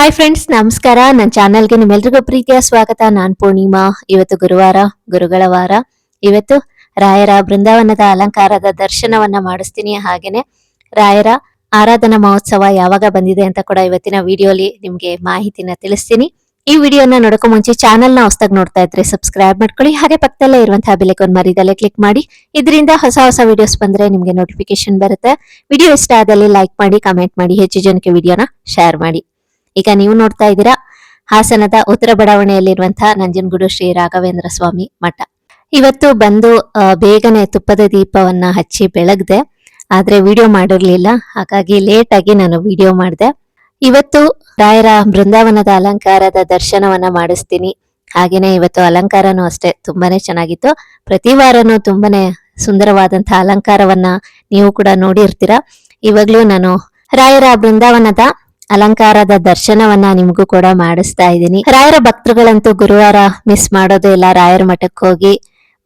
Hi friends ನಮಸ್ಕಾರ. ನನ್ನ ಚಾನಲ್ಗೆ ನಿಮ್ಮೆಲ್ರಿಗೂ ಪ್ರೀತಿಯ ಸ್ವಾಗತ. ನಾನ್ ಪೂರ್ಣಿಮಾ. ಇವತ್ತು ಗುರುವಾರ ಗುರುಗಳ ವಾರ ಇವತ್ತು ರಾಯರ ಬೃಂದಾವನದ ಅಲಂಕಾರದ ದರ್ಶನವನ್ನ ಮಾಡಿಸ್ತೀನಿ. ಹಾಗೇನೆ ರಾಯರ ಆರಾಧನಾ ಮಹೋತ್ಸವ ಯಾವಾಗ ಬಂದಿದೆ ಅಂತ ಕೂಡ ಇವತ್ತಿನ ವಿಡಿಯೋಲಿ ನಿಮ್ಗೆ ಮಾಹಿತಿನ ತಿಳಿಸ್ತೀನಿ. ಈ ವಿಡಿಯೋನ ನೋಡೋಕೆ ಮುಂಚೆ ಚಾನಲ್ನ ಹೊಸದಾಗಿ ನೋಡ್ತಾ ಇದ್ರೆ ಸಬ್ಸ್ಕ್ರೈಬ್ ಮಾಡ್ಕೊಳ್ಳಿ. ಹಾಗೆ ಪಕ್ಕದಲ್ಲೇ ಇರುವಂತಹ ಬೆಲೆಕೊಂಡು ಮರಿದಲ್ಲೇ ಕ್ಲಿಕ್ ಮಾಡಿ. ಇದರಿಂದ ಹೊಸ ಹೊಸ ವಿಡಿಯೋಸ್ ಬಂದ್ರೆ ನಿಮ್ಗೆ ನೋಟಿಫಿಕೇಶನ್ ಬರುತ್ತೆ. ವಿಡಿಯೋ ಇಷ್ಟ ಆದಲ್ಲಿ ಲೈಕ್ ಮಾಡಿ ಕಮೆಂಟ್ ಮಾಡಿ, ಹೆಚ್ಚು ಜನಕ್ಕೆ ವಿಡಿಯೋನ ಶೇರ್ ಮಾಡಿ. ಈಗ ನೀವು ನೋಡ್ತಾ ಇದ್ದೀರಾ ಹಾಸನದ ಉತ್ತರ ಬಡಾವಣೆಯಲ್ಲಿರುವಂತಹ ನಂಜನಗೂಡು ಶ್ರೀ ರಾಘವೇಂದ್ರ ಸ್ವಾಮಿ ಮಠ. ಇವತ್ತು ಬಂದು ಬೇಗನೆ ತುಪ್ಪದ ದೀಪವನ್ನ ಹಚ್ಚಿ ಬೆಳಗ್ದೆ, ಆದ್ರೆ ವಿಡಿಯೋ ಮಾಡಿರ್ಲಿಲ್ಲ. ಹಾಗಾಗಿ ಲೇಟ್ ಆಗಿ ನಾನು ವಿಡಿಯೋ ಮಾಡಿದೆ. ಇವತ್ತು ರಾಯರ ಬೃಂದಾವನದ ಅಲಂಕಾರದ ದರ್ಶನವನ್ನ ಮಾಡಿಸ್ತೀನಿ. ಹಾಗೇನೆ ಇವತ್ತು ಅಲಂಕಾರನೂ ಅಷ್ಟೇ ತುಂಬಾನೇ ಚೆನ್ನಾಗಿತ್ತು. ಪ್ರತಿ ವಾರನೂ ತುಂಬಾನೇ ಸುಂದರವಾದಂತಹ ಅಲಂಕಾರವನ್ನ ನೀವು ಕೂಡ ನೋಡಿರ್ತೀರಾ. ಇವಾಗ್ಲೂ ನಾನು ರಾಯರ ಬೃಂದಾವನದ ಅಲಂಕಾರದ ದರ್ಶನವನ್ನ ನಿಮಗೂ ಕೂಡ ಮಾಡಿಸ್ತಾ ಇದ್ದೀನಿ. ರಾಯರ ಭಕ್ತರುಗಳಂತೂ ಗುರುವಾರ ಮಿಸ್ ಮಾಡೋದೇ ಇಲ್ಲ ರಾಯರ ಮಠಕ್ಕೆ ಹೋಗಿ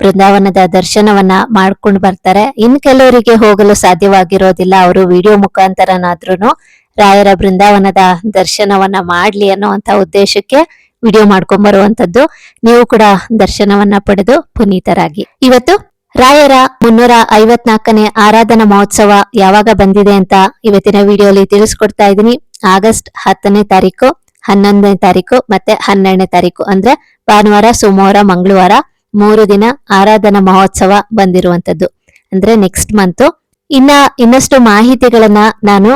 ಬೃಂದಾವನದ ದರ್ಶನವನ್ನ ಮಾಡ್ಕೊಂಡು ಬರ್ತಾರೆ. ಇನ್ ಕೆಲವರಿಗೆ ಹೋಗಲು ಸಾಧ್ಯವಾಗಿರೋದಿಲ್ಲ, ಅವರು ವಿಡಿಯೋ ಮುಖಾಂತರನಾದ್ರೂ ರಾಯರ ಬೃಂದಾವನದ ದರ್ಶನವನ್ನ ಮಾಡ್ಲಿ ಅನ್ನುವಂತ ಉದ್ದೇಶಕ್ಕೆ ವಿಡಿಯೋ ಮಾಡ್ಕೊಂಡ್ ಬರುವಂತದ್ದು ನೀವು ಕೂಡ ದರ್ಶನವನ್ನ ಪಡೆದು ಪುನೀತರಾಗಿ. ಇವತ್ತು ರಾಯರ ಮುನ್ನೂರ ಐವತ್ನಾಲ್ಕನೇ ಆರಾಧನಾ ಮಹೋತ್ಸವ ಯಾವಾಗ ಬಂದಿದೆ ಅಂತ ಇವತ್ತಿನ ವಿಡಿಯೋಲಿ ತಿಳಿಸ್ಕೊಡ್ತಾ ಇದ್ದೀನಿ. ಆಗಸ್ಟ್ ಹತ್ತನೇ ತಾರೀಕು, ಹನ್ನೊಂದನೇ ತಾರೀಕು ಮತ್ತೆ ಹನ್ನೆರಡನೇ ತಾರೀಕು ಅಂದ್ರೆ ಭಾನುವಾರ, ಸೋಮವಾರ, ಮಂಗಳವಾರ ಮೂರು ದಿನ ಆರಾಧನಾ ಮಹೋತ್ಸವ ಬಂದಿರುವಂತದ್ದು ಅಂದ್ರೆ ನೆಕ್ಸ್ಟ್ ಮಂತ್ ಇನ್ನ ಇನ್ನಷ್ಟು ಮಾಹಿತಿಗಳನ್ನ ನಾನು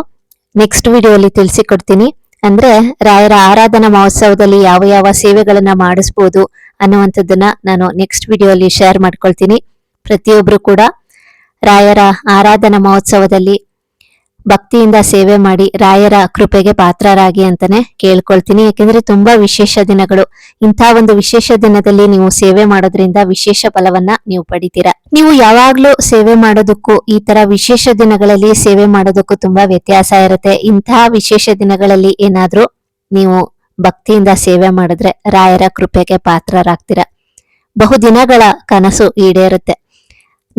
ನೆಕ್ಸ್ಟ್ ವಿಡಿಯೋಲಿ ತಿಳಿಸಿಕೊಡ್ತೀನಿ. ಅಂದ್ರೆ ರಾಯರ ಆರಾಧನಾ ಮಹೋತ್ಸವದಲ್ಲಿ ಯಾವ ಯಾವ ಸೇವೆಗಳನ್ನ ಮಾಡಿಸ್ಬೋದು ಅನ್ನುವಂಥದ್ದನ್ನ ನಾನು ನೆಕ್ಸ್ಟ್ ವಿಡಿಯೋಲಿ ಶೇರ್ ಮಾಡ್ಕೊಳ್ತೀನಿ. ಪ್ರತಿಯೊಬ್ರು ಕೂಡ ರಾಯರ ಆರಾಧನಾ ಮಹೋತ್ಸವದಲ್ಲಿ ಭಕ್ತಿಯಿಂದ ಸೇವೆ ಮಾಡಿ ರಾಯರ ಕೃಪೆಗೆ ಪಾತ್ರರಾಗಿ ಅಂತಾನೆ ಕೇಳ್ಕೊಳ್ತೀನಿ. ಯಾಕೆಂದ್ರೆ ತುಂಬಾ ವಿಶೇಷ ದಿನಗಳು. ಇಂಥ ಒಂದು ವಿಶೇಷ ದಿನದಲ್ಲಿ ನೀವು ಸೇವೆ ಮಾಡೋದ್ರಿಂದ ವಿಶೇಷ ಫಲವನ್ನ ನೀವು ಪಡಿತೀರಾ. ನೀವು ಯಾವಾಗ್ಲೂ ಸೇವೆ ಮಾಡೋದಕ್ಕೂ ಈ ತರ ವಿಶೇಷ ದಿನಗಳಲ್ಲಿ ಸೇವೆ ಮಾಡೋದಕ್ಕೂ ತುಂಬಾ ವ್ಯತ್ಯಾಸ ಇರುತ್ತೆ. ಇಂತಹ ವಿಶೇಷ ದಿನಗಳಲ್ಲಿ ಏನಾದ್ರೂ ನೀವು ಭಕ್ತಿಯಿಂದ ಸೇವೆ ಮಾಡಿದ್ರೆ ರಾಯರ ಕೃಪೆಗೆ ಪಾತ್ರರಾಗ್ತೀರಾ. ಬಹುದಿನಗಳ ಕನಸು ಈಡೇರುತ್ತೆ.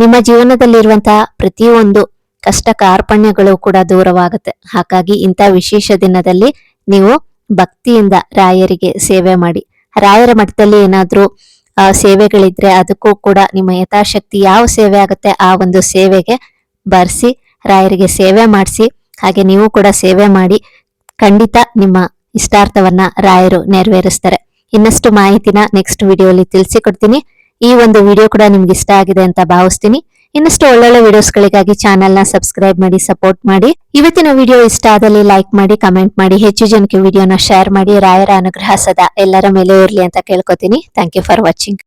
ನಿಮ್ಮ ಜೀವನದಲ್ಲಿರುವಂತಹ ಪ್ರತಿಯೊಂದು ಕಷ್ಟ ಕಾರ್ಪಣ್ಯಗಳು ಕೂಡ ದೂರವಾಗುತ್ತೆ. ಹಾಗಾಗಿ ಇಂಥ ವಿಶೇಷ ದಿನದಲ್ಲಿ ನೀವು ಭಕ್ತಿಯಿಂದ ರಾಯರಿಗೆ ಸೇವೆ ಮಾಡಿ. ರಾಯರ ಮಠದಲ್ಲಿ ಏನಾದ್ರೂ ಸೇವೆಗಳಿದ್ರೆ ಅದಕ್ಕೂ ಕೂಡ ನಿಮ್ಮ ಯಥಾಶಕ್ತಿ ಯಾವ ಸೇವೆ ಆಗುತ್ತೆ ಆ ಒಂದು ಸೇವೆಗೆ ಬರ್ಸಿ, ರಾಯರಿಗೆ ಸೇವೆ ಮಾಡಿಸಿ, ಹಾಗೆ ನೀವು ಕೂಡ ಸೇವೆ ಮಾಡಿ, ಖಂಡಿತ ನಿಮ್ಮ ಇಷ್ಟಾರ್ಥವನ್ನ ರಾಯರು ನೆರವೇರಿಸ್ತಾರೆ. ಇನ್ನಷ್ಟು ಮಾಹಿತಿನ ನೆಕ್ಸ್ಟ್ ವಿಡಿಯೋಲಿ ತಿಳಿಸಿಕೊಡ್ತೀನಿ. ಈ ಒಂದು ವಿಡಿಯೋ ಕೂಡ ನಿಮ್ಗೆ ಇಷ್ಟ ಆಗಿದೆ ಅಂತ ಭಾವಿಸ್ತೀನಿ. ಇನ್ನಷ್ಟು ಒಳ್ಳೊಳ್ಳೆ ವಿಡಿಯೋಸ್ ವಿಡಿಯೋಸ್ಗಳಿಗಾಗಿ ಚಾನೆಲ್ನ ಸಬ್ಸ್ಕ್ರೈಬ್ ಮಾಡಿ ಸಪೋರ್ಟ್ ಮಾಡಿ. ಇವತ್ತಿನ ವಿಡಿಯೋ ಇಷ್ಟ ಆದಲ್ಲಿ ಲೈಕ್ ಮಾಡಿ ಕಮೆಂಟ್ ಮಾಡಿ, ಹೆಚ್ಚು ಜನಕ್ಕೆ ವಿಡಿಯೋನ ಶೇರ್ ಮಾಡಿ. ರಾಯರ ಅನುಗ್ರಹ ಸದಾ ಎಲ್ಲರ ಮೇಲೆ ಇರಲಿ ಅಂತ ಕೇಳ್ಕೊತೀನಿ. Thank you for watching